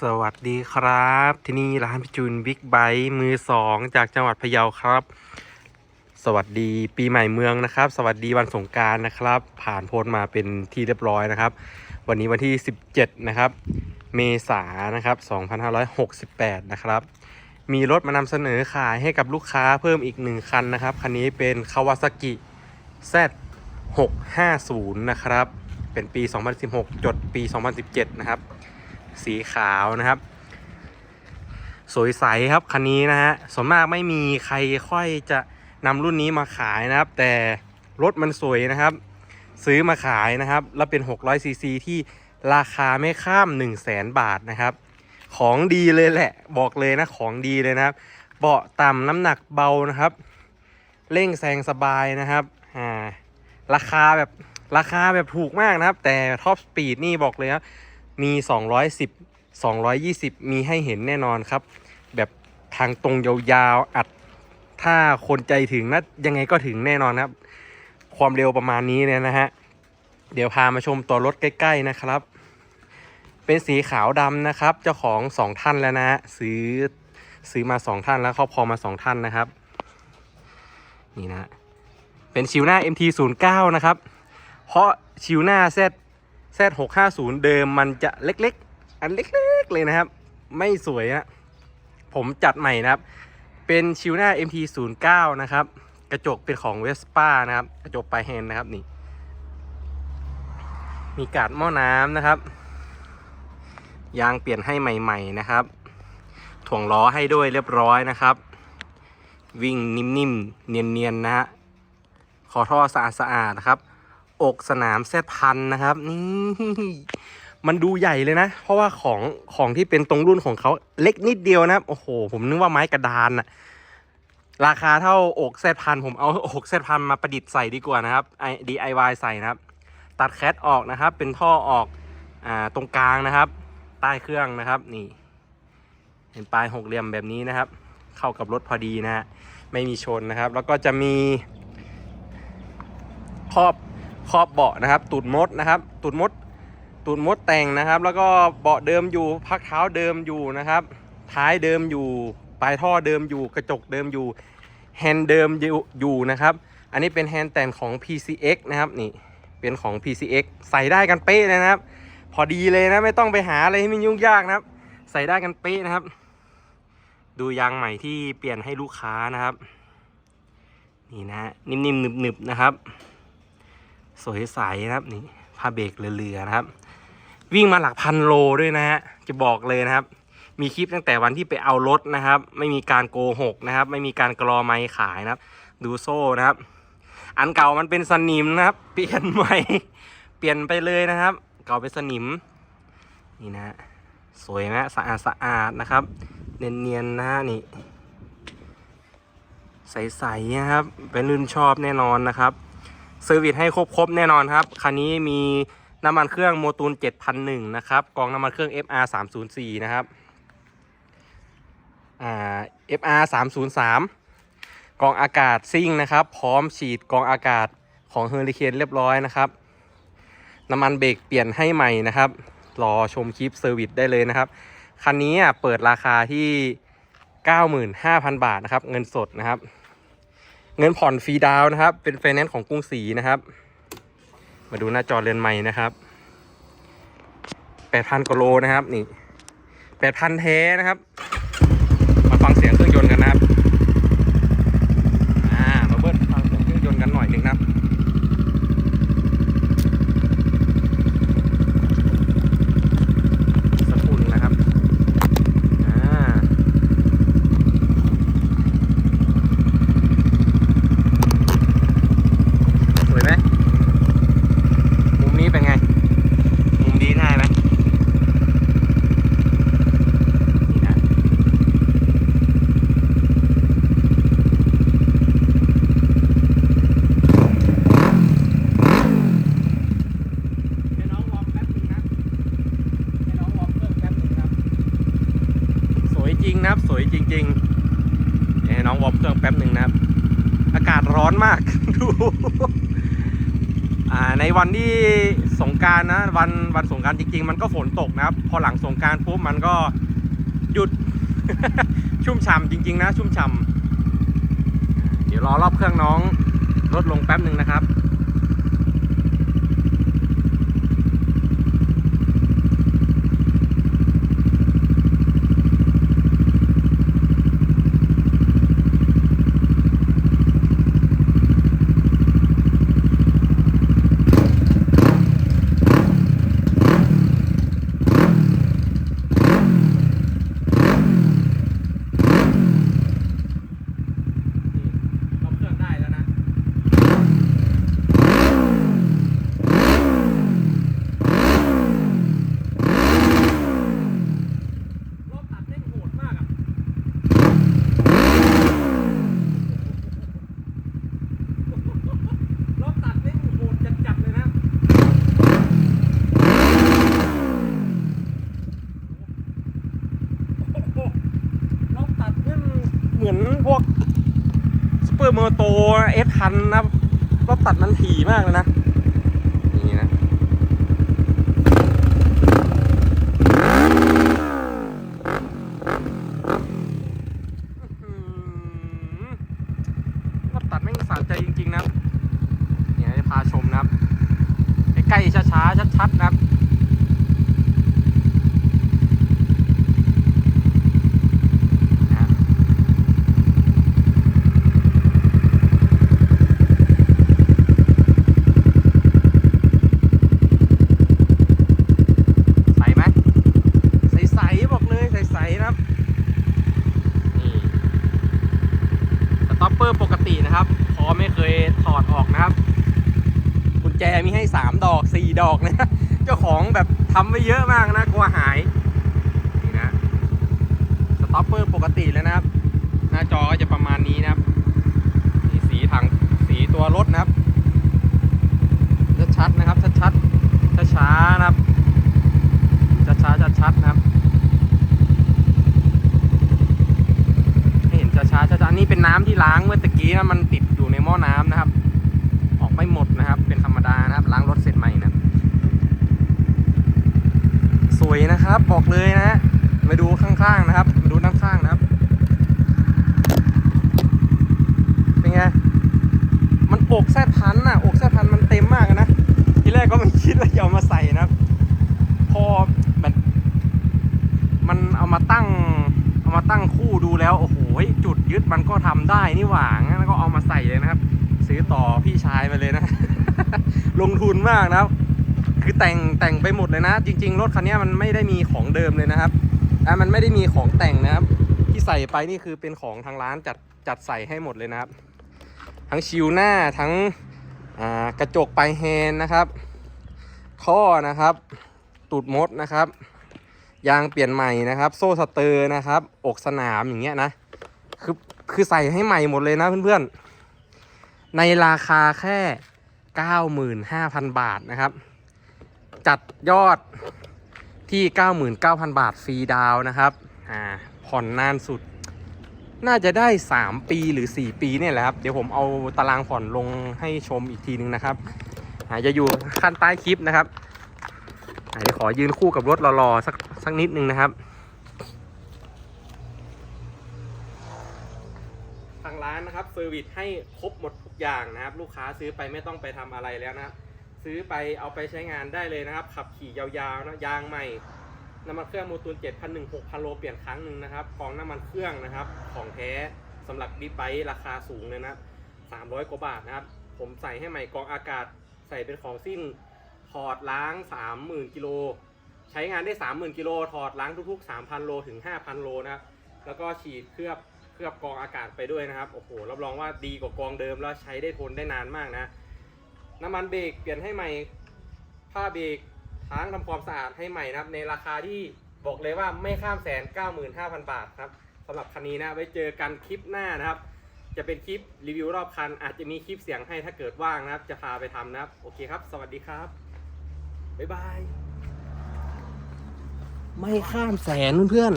สวัสดีครับ ที่นี่ร้านพิจูนบิ๊กไบค์มือสองจากจังหวัดพะเยาครับ สวัสดีปีใหม่เมืองนะครับ สวัสดีวันสงการนะครับ ผ่านพ้นมาเป็นที่เรียบร้อยนะครับ วันนี้วันที่ 17 นะครับ เมษานะครับ 2568 นะครับ มีรถมานำเสนอขายให้กับลูกค้าเพิ่มอีกหนึ่งคันนะครับ คันนี้เป็น Kawasaki Z 650 นะครับ เป็นปี 2016 จดปี 2017 นะครับ สีขาวนะครับ สวยใสครับคันนี้นะฮะส่วนมากไม่มีใครค่อยจะนำรุ่นนี้มาขายนะครับ แต่รถมันสวยนะครับ ซื้อมาขายนะครับ แล้วเป็น 600 ซีซีที่ราคาไม่ข้าม 1 0 0 0 0แสนบาทนะครับ ของดีเลยแหละ บอกเลยนะของดีเลยนะครับ เบาะต่ำน้ำหนักเบานะครับ เร่งแซงสบายนะครับอ่าราคาแบบราคาแบบถูกมากนะครับ แต่ท็อปสปีดนี่บอกเลยครับ มี 210 220 มีให้เห็นแน่นอนครับ แบบทางตรงยาวๆอัด ถ้าคนใจถึงนะยังไงก็ถึงแน่นอนครับ ความเร็วประมาณนี้เนี่ยนะฮะ เดี๋ยวพามาชมตัวรถใกล้ ๆนะครับ เป็นสีขาวดำนะครับ เจ้าของสองท่านแล้วนะฮะซื้อซื้อมาสองท่านแล้วครอบครองมาสองท่านนะครับ นี่นะฮะเป็นชิวหน้า MT09 นะครับ เพราะชิวหน้า Z Z650 เดิมมันจะเล็กๆ อันเล็กๆเลยนะครับ ไม่สวยอะผมจัดใหม่นะครับ เป็นชิวหน้า MT09 นะครับ กระจกเป็นของ Vespa นะครับ กระจกปลายแฮนด์นะครับนี่ มีกาดหม้อน้ำนะครับ ยางเปลี่ยนให้ใหม่ ๆนะครับ ถ่วงล้อให้ด้วยเรียบร้อยนะครับ วิ่งนิ่มๆ เนียนๆนะฮะขอท่อสะอาดๆนะครับ อกสนามเซตพันนะครับนี่มันดูใหญ่เลยนะ เพราะว่าของของที่เป็นตรงรุ่นของเขาเล็กนิดเดียวนะครับ โอ้โห ผมนึกว่าไม้กระดานอะราคาเท่าอกเซตพันผมเอาอกเซตพันมาประดิษฐ์ใส่ดีกว่านะครับไอ DIY ใส่นะครับ ตัดแคทออกนะครับ เป็นท่อออกอ่าตรงกลางนะครับ ใต้เครื่องนะครับ นี่ เห็นปลายหกเหลี่ยมแบบนี้นะครับ เข้ากับรถพอดีนะฮะไม่มีชนนะครับ แล้วก็จะมีครอบ ครอบเบาะนะครับ ตูดมดนะครับ ตูดมด ตูดมดแต่งนะครับ แล้วก็เบาะเดิมอยู่ พักเท้าเดิมอยู่นะครับ ท้ายเดิมอยู่ ปลายท่อเดิมอยู่ กระจกเดิมอยู่ แฮนด์เดิมอยู่นะครับ อันนี้เป็นแฮนด์แต่งของ PCX นะครับ นี่ เป็นของ PCX ใส่ได้กันเป๊ะเลยนะครับ พอดีเลยนะ ไม่ต้องไปหาอะไรให้มันยุ่งยากนะครับ ใส่ได้กันเป๊ะนะครับ ดูยางใหม่ที่เปลี่ยนให้ลูกค้านะครับ นี่นะ นิ่มๆหนึบๆนะครับ สวยใสนะครับนี่ผ้าเบรกเรือๆนะครับ วิ่งมาหลักพันโลด้วยนะฮะจะบอกเลยนะครับ มีคลิปตั้งแต่วันที่ไปเอารถนะครับ ไม่มีการโกหกนะครับ ไม่มีการกรอไม้ขายนะครับ ดูโซ่นะครับ อันเก่ามันเป็นสนิมนะครับ เปลี่ยนใหม่เปลี่ยนไปเลยนะครับ เก่าเป็นสนิมนี่นะสวยนะสะอาดสะอาดนะครับ เนียนๆนะฮะนี่ใสๆนะครับเป็นรุ่นชอบแน่นอนนะครับ เซอร์วิสให้ครบครบแน่นอนครับ คันนี้มีน้ำมันเครื่องโมตูล7001 นะครับ กองน้ำมันเครื่อง FR 304นะครับ อ่า FR 303 กองอากาศซิ่งนะครับ พร้อมฉีดกองอากาศของเฮอริเคนเรียบร้อยนะครับ น้ำมันเบรกเปลี่ยนให้ใหม่นะครับ รอชมคลิปเซอร์วิสได้เลยนะครับ คันนี้เปิดราคาที่ 95,000 บาทนะครับ เงินสดนะครับ เงินผ่อนฟรีดาวนะครับ เป็นไฟแนนซ์ของกรุงศรีนะครับ มาดูหน้าจอเรือนใหม่นะครับ8,000กว่าโลนะครับ นี่8,000เทนะครับ มาฟังเสียงเครื่องยนต์กันนะครับ อ่า มาเบิ้ลฟังเสียงเครื่องยนต์กันหน่อยหนึ่งนะครับ สกุลนะครับ อ่า สวยไหมมุมนี้เป็นไง มุมนี้ได้ไหมนี่นะให้น้องวอร์มแป๊บนึงนะให้น้องวอร์มเครื่องแป๊บนึงครับ สวยจริงนะครับ สวยจริงๆเดี๋ยวให้น้องวอร์มเครื่องแป๊บหนึ่งนะครับ อากาศร้อนมาก ดู อ่าในวันที่สงการนะ วันวันสงกรารจริง ๆ มันก็ฝนตกนะครับ พอหลังสงการปุ๊บมันก็หยุด ชุ่มฉ่ำจริง ๆ นะ ชุ่มฉ่ำเดี๋ยวรอรอบเครื่องน้องลดลงแป๊บหนึ่งนะครับ นี่รอบเครื่องได้แล้วนะ รอบตัดเร่งโหดมากอะ รอบตัดเร่งโหดจัดๆเลยนะ รอบตัดนี่มันเหมือนพวก ซูเปอร์โมโตเอสพันนะรอบตัดมันถี่มากเลยนะนี่นะรอบตัดแม่งสะใจจริง ๆ นะเนี่ยจะพาชมนะครับ ใกล้ๆช้าๆชัดๆนะครับ นะ ใสไหมใสๆบอกเลยใสๆนะครับ นี่สต็อปเปอร์ปกตินะครับ พอไม่เคยถอดออกนะครับ กุญ แจมีให้ 3 ดอก 4 ดอกนะ เจ้าของแบบทำไว้เยอะมากนะ กลัวหาย นี่นะ สต็อปเปอร์ปกติเลยนะครับ หน้าจอก็จะประมาณนี้นะครับนี่สีถังสีตัวรถนะครับ ชัดๆนะครับ ชัดๆช้าๆนะครับช้าๆชัดๆนะครับเห็นช้าๆช้าๆอันนี้เป็นน้ำที่ล้างเมื่อตะกี้นะมันติดอยู่ในหม้อน้ำนะครับ ออกไม่หมดนะครับ ดานะครับล้างรถเสร็จใหม่นะสวยนะครับบอกเลยนะมาดูข้างๆนะครับมาดูด้านข้างนะครับ เป็นไงมันอกแซดพันน่ะอกแซดพันมันเต็มมากนะทีแรกก็ไม่คิดว่าจะเอามาใส่นะครับ พอแบบมันเอามาตั้งเอามาตั้งคู่ดูแล้วโอ้โหจุดยึดมันก็ทำได้นี่หว่างั้นก็เอามาใส่เลยนะครับ ซื้อต่อพี่ชายไปเลยนะ ลงทุนมากนะครับ คือแต่งแต่งไปหมดเลยนะ จริง ๆ รถคันนี้มันไม่ได้มีของเดิมเลยนะครับอะมันไม่ได้มีของแต่งนะครับ ที่ใส่ไปนี่คือเป็นของทางร้านจัดจัดใส่ให้หมดเลยนะครับ ทั้งชิวหน้าทั้งกระจกปลายแฮนนะครับท่อนะครับ ตูดมดนะครับ ยางเปลี่ยนใหม่นะครับ โซ่สเตอร์นะครับ อกสนามอย่างเงี้ยนะคือคือใส่ให้ใหม่หมดเลยนะเพื่อนๆในราคาแค่ 95,000 บาทนะครับ จัดยอดที่ 99,000 บาทฟรีดาวนะครับอ่าผ่อนนานสุด น่าจะได้ 3 ปีหรือ 4 ปีเนี่ยแหละครับ เดี๋ยวผมเอาตารางผ่อนลงให้ชมอีกทีนึงนะครับอ่าจะอยู่ขั้นใต้คลิปนะครับอ่าเดี๋ยวขอยืนคู่กับรถรอๆสักสักนิดนึงนะครับ ทางร้านนะครับ เซอร์วิสให้ครบหมดทุกอย่างนะครับ ลูกค้าซื้อไปไม่ต้องไปทำอะไรแล้วนะครับ ซื้อไปเอาไปใช้งานได้เลยนะครับ ขับขี่ยาวๆนะยางใหม่น้ำมันเครื่องโมตูน7,001 6,000 โลเปลี่ยนครั้งหนึ่งนะครับกองน้ำมันเครื่องนะครับ ของแท้สำหรับบิ๊กไบค์ราคาสูงเลยนะ300 กว่าบาทนะครับ ผมใส่ให้ใหม่กองอากาศใส่เป็นของสิ้นถอดล้าง 30,000 กิโล ใช้งานได้ 30,000 กิโลถอดล้างทุกๆ 3,000 โลถึง 5,000 โลนะครับ แล้วก็ฉีดเคลือบ เคลือบกองอากาศไปด้วยนะครับโอ้โหรับรองว่าดีกว่ากองเดิมแล้วใช้ได้ทนได้นานมากนะ น้ำมันเบรกเปลี่ยนให้ใหม่ผ้าเบรกทั้งทำความสะอาดให้ใหม่นะครับ ในราคาที่บอกเลยว่าไม่ข้ามแสน95,000บาทครับสำหรับคันนี้นะไว้เจอกันคลิปหน้านะครับ จะเป็นคลิปรีวิวรอบคัน อาจจะมีคลิปเสียงให้ถ้าเกิดว่างนะครับ จะพาไปทำนะครับ โอเคครับ สวัสดีครับ บ๊ายบาย ไม่ข้ามแสนเพื่อน